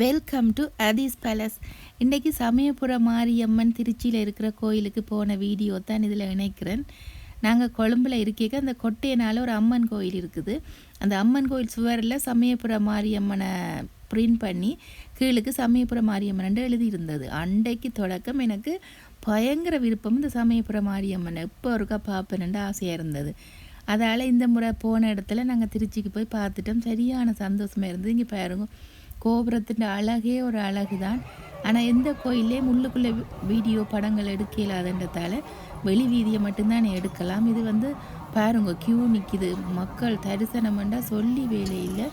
Welcome to அதீஸ் palace இன்றைக்கி சமயபுர மாரியம்மன் திருச்சியில் இருக்கிற கோயிலுக்கு போன வீடியோ தான் இதில் இணைக்கிறேன். நாங்கள் கொழும்பில் இருக்க அந்த கொட்டையினால் ஒரு அம்மன் கோயில் இருக்குது. அந்த அம்மன் கோயில் சுவரில் சமயபுர மாரியம்மனை பிரிண்ட் பண்ணி கீழுக்கு சமயபுர மாரியம்மன் எழுதியிருந்தது. அன்றைக்கு தொடக்கம். எனக்கு பயங்கர விருப்பம் இந்த சமயபுர மாரியம்மனை. எப்போ ஒருக்கா பார்ப்பேன்ட்டு ஆசையாக இருந்தது. அதால் இந்த முறை போன இடத்துல நாங்கள் திருச்சிக்கு போய் பார்த்துட்டோம். சரியான சந்தோஷமாக இருந்தது. இங்கே பாருங்க. கோபுரத்தின் அழகே ஒரு அழகு தான் ஆனால் எந்த கோயிலே உள்ளுக்குள்ளே வீடியோ படங்கள் எடுக்க இல்லாதன்றதால வெளி வீதியை மட்டும்தான் எடுக்கலாம். இது வந்து பாருங்க க்யூ நிற்கிது மக்கள் தரிசனம் பண்ணால் சொல்லி வேலையில்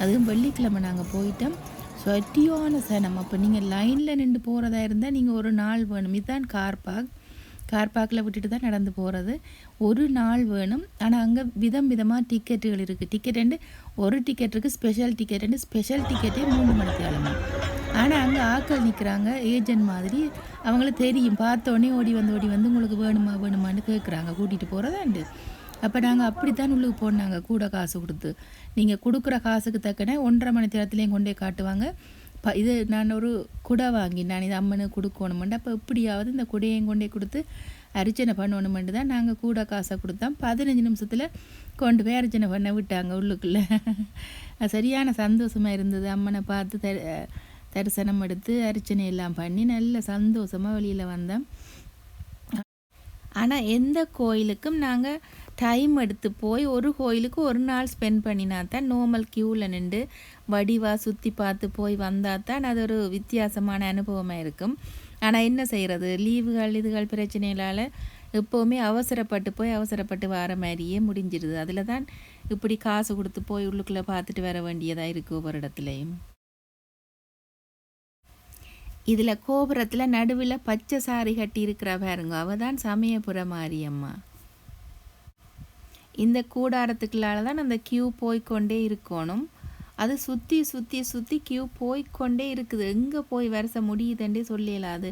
அதுவும் வெள்ளிக்கிழமை நாங்கள் போயிட்டோம். சொட்டியான சனம் அப்போ நீங்கள் லைனில் நின்று போகிறதா இருந்தால் நீங்கள் ஒரு நாள் வேணும். இதுதான் கார் பார்க் கார் பார்க்கில் விட்டுட்டு தான் நடந்து போகிறது ஒரு நாள் வேணும். ஆனால் அங்கே விதம் விதமாக டிக்கெட்டுகள் இருக்குது டிக்கெட்டு ஒரு டிக்கெட் இருக்குது ஸ்பெஷல் டிக்கெட்டு ஸ்பெஷல் டிக்கெட்டே மூணு மணிக்கு ஆளுமா ஆனால் அங்கே ஆக்கள் நிற்கிறாங்க ஏஜென்ட் மாதிரி. அவங்களுக்கு தெரியும். பார்த்தோன்னே ஓடி வந்து ஓடி வந்து உங்களுக்கு வேணுமா வேணுமான்னு கேட்குறாங்க கூட்டிகிட்டு போகிறதாண்டு அப்போ நாங்கள் அப்படித்தான் உள்ளுக்கு போனாங்க. கூட காசு கொடுத்து. நீங்கள் கொடுக்குற காசுக்கு தக்கன ஒன்றரை மணி நேரத்துலேயும் கொண்டே காட்டுவாங்க. ப இது நான் ஒரு குடை வாங்கி நான் இது அம்மனுக்கு கொடுக்கணுமெண்டு. அப்போ எப்படியாவது இந்த குடையும் கொண்டே கொடுத்து அர்ச்சனை பண்ணணுமெண்டு தான் நாங்கள் கூட காசை கொடுத்தோம். பதினஞ்சு நிமிஷத்தில் கொண்டு போய் அர்ச்சனை பண்ண விட்டாங்க உள்ளுக்குள்ளே. சரியான சந்தோஷமாக இருந்தது. அம்மனை பார்த்து த தரிசனம் எடுத்து அர்ச்சனை எல்லாம் பண்ணி நல்ல சந்தோஷமாக வெளியில் வந்தோம். ஆனால் எந்த கோயிலுக்கும் நாங்கள் டைம் எடுத்து போய் ஒரு கோயிலுக்கு ஒரு நாள் ஸ்பெண்ட் பண்ணினா தான் நார்மல் க்யூவில் நின்று வடிவாக சுற்றி பார்த்து போய் வந்தால் தான் அது ஒரு வித்தியாசமான அனுபவமாக இருக்கும். ஆனால் என்ன செய்கிறது லீவுகள் இதுகள் பிரச்சனைகளால் எப்போவுமே அவசரப்பட்டு போய் அவசரப்பட்டு வர மாதிரியே முடிஞ்சிடுது அதில் தான் இப்படி காசு கொடுத்து போய் உள்ளுக்குள்ளே பார்த்துட்டு வர வேண்டியதாக இருக்குது ஒவ்வொரு இடத்துலையும். இதில் கோபுரத்தில் நடுவில் பச்சை சாரி கட்டி இருக்கிற பாருங்க. அவள் தான் சமயபுர மாரியம்மா. இந்த கூடாரத்துக்குள்ளால தான் அந்த கியூ போய்கொண்டே இருக்கணும். அது சுற்றி சுற்றி சுற்றி கியூ போய்கொண்டே இருக்குது. எங்கே போய் வரச முடியுதுன்றே சொல்லிடலாம் அது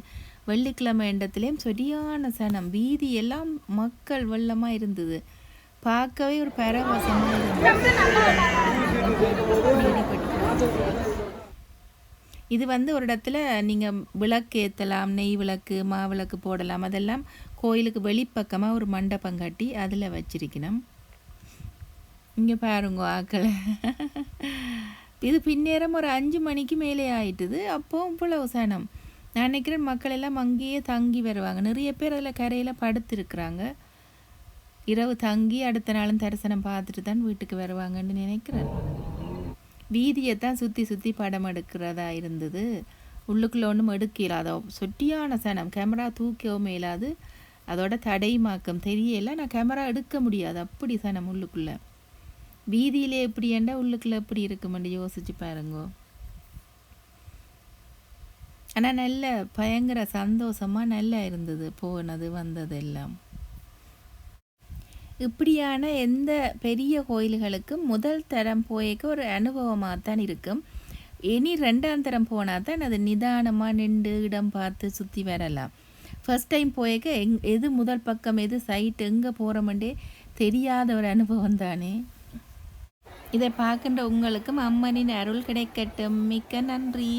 வெள்ளிக்கிழமை இடத்துலேயும் சரியான சனம். வீதி எல்லாம் மக்கள் வெள்ளமாக இருந்தது. பார்க்கவே ஒரு பரவசமாக இருந்தது. இது வந்து ஒரு இடத்துல நீங்கள் விளக்கு ஏற்றலாம் நெய் விளக்கு மாவிளக்கு போடலாம். அதெல்லாம் கோயிலுக்கு வெளிப்பக்கமாக ஒரு மண்டபம் கட்டி அதில் வச்சிருக்கணும். இங்கே பாருங்க ஆக்களை. இது பின்னேரம் ஒரு அஞ்சு மணிக்கு மேலே ஆயிட்டுது. அப்போ இவ்வளவு சனம். நான் நினைக்கிறேன் மக்கள் எல்லாம் அங்கேயே தங்கி வருவாங்க. நிறைய பேர் அதில் கரையில் படுத்துருக்குறாங்க. இரவு தங்கி அடுத்த நாளும் தரிசனம் பார்த்துட்டு தான் வீட்டுக்கு வருவாங்கன்னு நினைக்கிறேன். வீதியை தான் சுற்றி சுற்றி படம் எடுக்கிறதா இருந்தது. உள்ளுக்குள்ளே ஒன்றும் எடுக்கல அதை சொட்டியான சனம். கேமரா தூக்கவும் இல்லாது அதோட தடைமாக்கம் தெரியல. நான் கேமரா எடுக்க முடியாது. அப்படி சனம் உள்ளுக்குள்ளே. வீதியிலே எப்படி ஏண்டா உள்ளுக்குள்ளே எப்படி இருக்குமெண்டு யோசிச்சு பாருங்கோ. ஆனால் நல்ல பயங்கர சந்தோஷமாக நல்லா இருந்தது. போனது வந்தது எல்லாம். இப்படியான எந்த பெரிய கோயில்களுக்கும் முதல் தரம் போய்க்க ஒரு அனுபவமாக தான் இருக்கும். இனி ரெண்டாம் தரம் போனால் தான் அது நிதானமாக நின்று இடம் பார்த்து சுற்றி வரலாம். ஃபஸ்ட் டைம் போய்க்க எங் எது முதல் பக்கம் எது சைட் எங்கே போகிறோமெண்டே தெரியாத ஒரு அனுபவம் தானே. இதை பார்க்கின்ற உங்களுக்கும் அம்மனின் அருள் கிடைக்கட்டும். மிக்க நன்றி.